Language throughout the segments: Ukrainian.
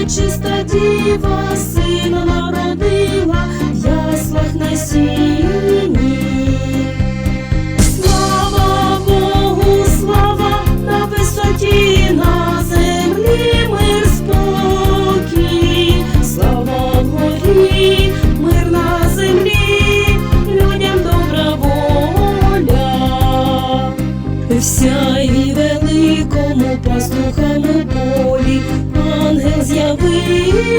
Пречиста діва сина народила в яслах на сіні. Слава Богу, слава на висоті, на землі мир спокій, слава вгорі, мир на землі, людям добра воля. В сяйві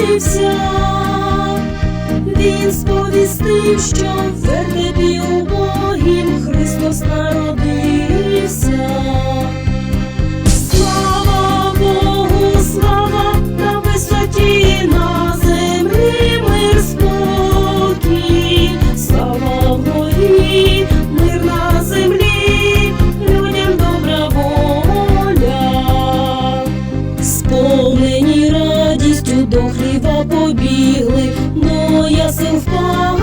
з'явився. Він сповістив, що в вертепі убогім Христос народився. до хліба побігли, ну, но я сил впав.